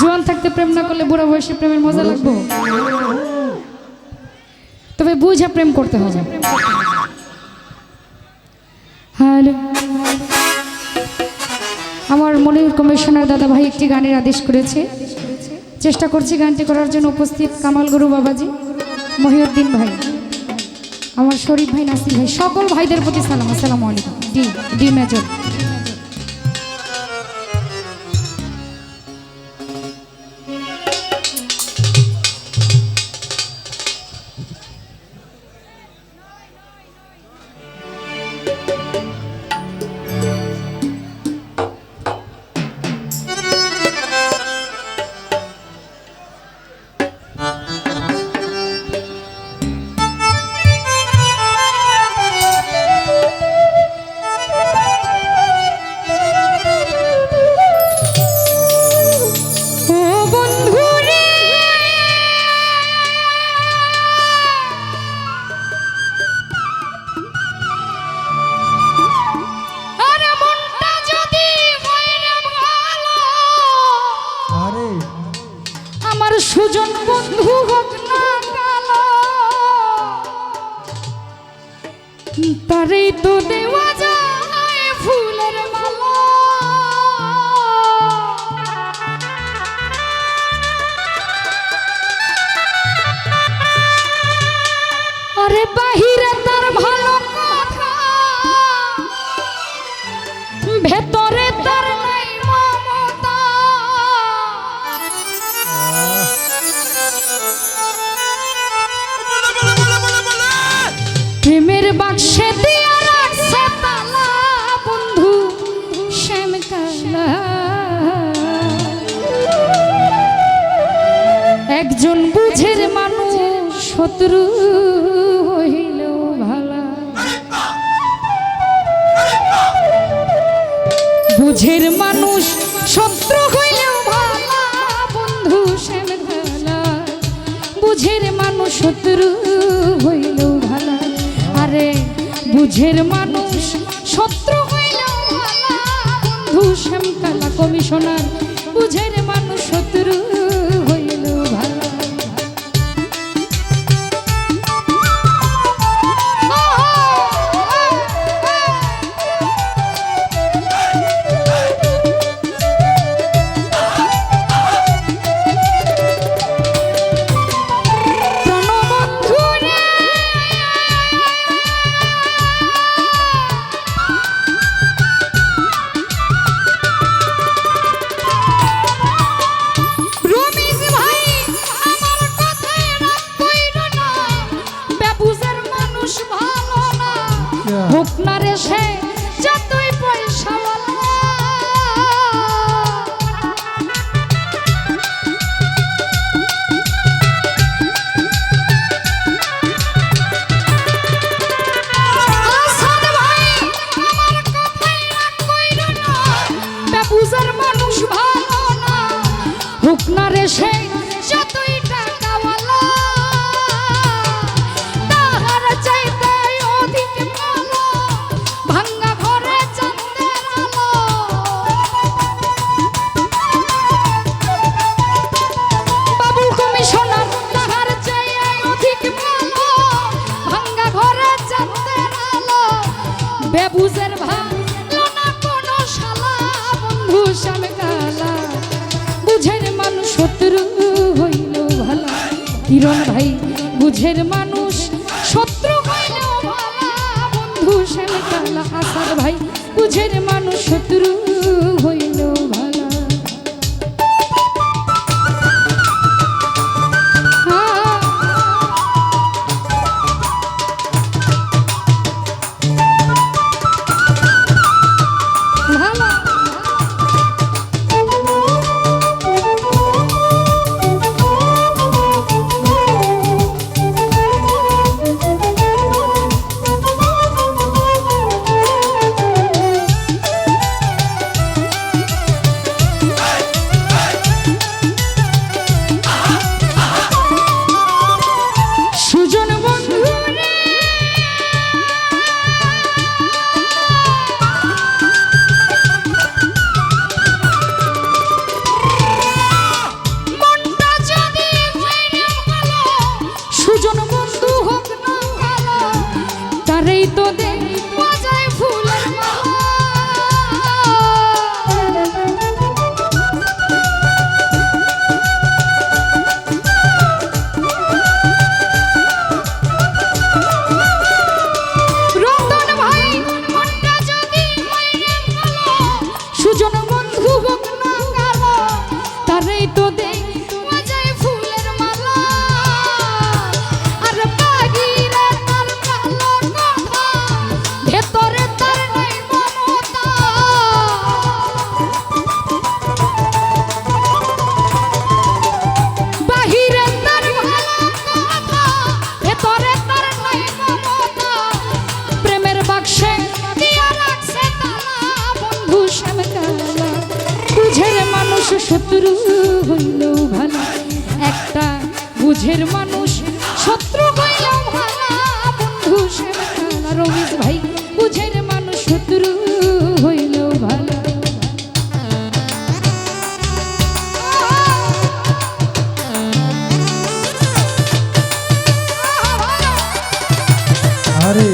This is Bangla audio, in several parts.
জোয়ান থাকতে প্রেম না করলে বুড়া বয়সে প্রেমের মজা লাগবে? তবে বুঝে প্রেম করতে হবে। আমার মনির কমিশনার দাদা ভাই একটি গানের আদেশ করেছে। চেষ্টা করছি গানটি করার জন্য উপস্থিত কামাল গুরু বাবাজি, মহিউদ্দিন ভাই, আমার শরীফ ভাই, নাসির ভাই, সকল ভাইদের প্রতি সালাম। আসসালামু আলাইকুম। D D major. সুজন বন্ধু হোক না কালো। তারই তো দেওয়া যায় ফুলের মালা। আরে বাহিরে বাক্সে দিয়া রাখছে তালা বন্ধু শ্যাম কালা একজন বুঝের মানুষ শত্রু হইল ভালা। বুঝের মানুষ শত্রু বুঝের মানুষ শত্রু হইলেও ভালা বন্ধু শ্যামতলা কমিশনার বুঝের মানুষ শত্রু। বুঝের মানুষ শত্রু হইলেও বন্ধু শ্যাম কালা আসার ভাই বুঝের মানুষ শত্রু হইল। সুজন শত্রু হইল ভালো। একটা বুঝের মানুষ, শত্রু হইলেও ভালো। বন্ধু রমেশ ভাই, বুঝের মানুষ, শত্রু হইল ভালো। আরে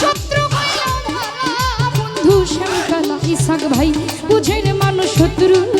শত্রু ভাই বুঝেন মানুষ শত্রু।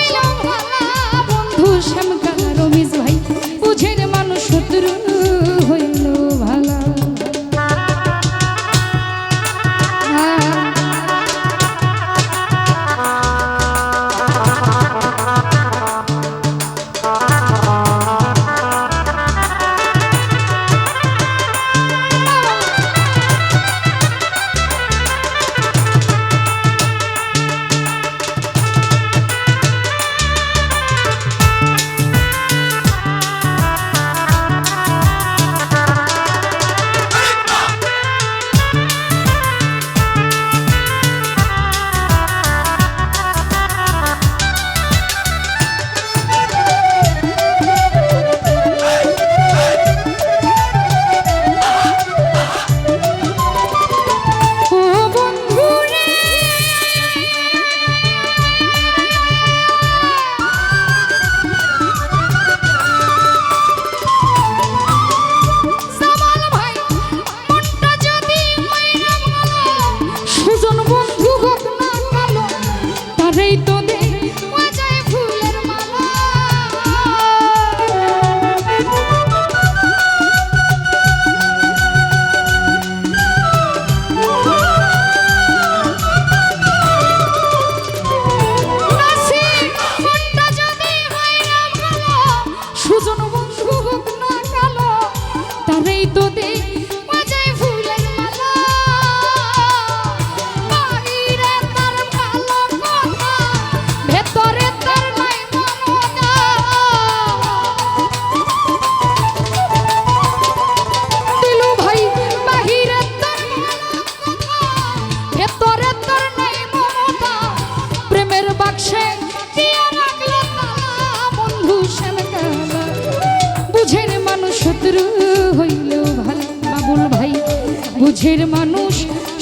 বুঝের মানুষ,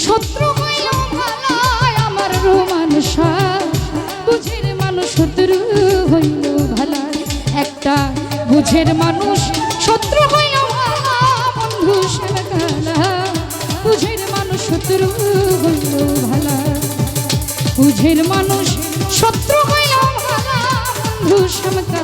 শত্রু আমার রোমান বুঝের মানুষ, শত্রু হইল ভালায় একটা বুঝের মানুষ, শত্রু হইল ভালা বন্ধু বুঝের মানুষ, শত্রু হইল ভালা বুঝের মানুষ, শত্রু হইল ভালা বন্ধু শ্যামকালা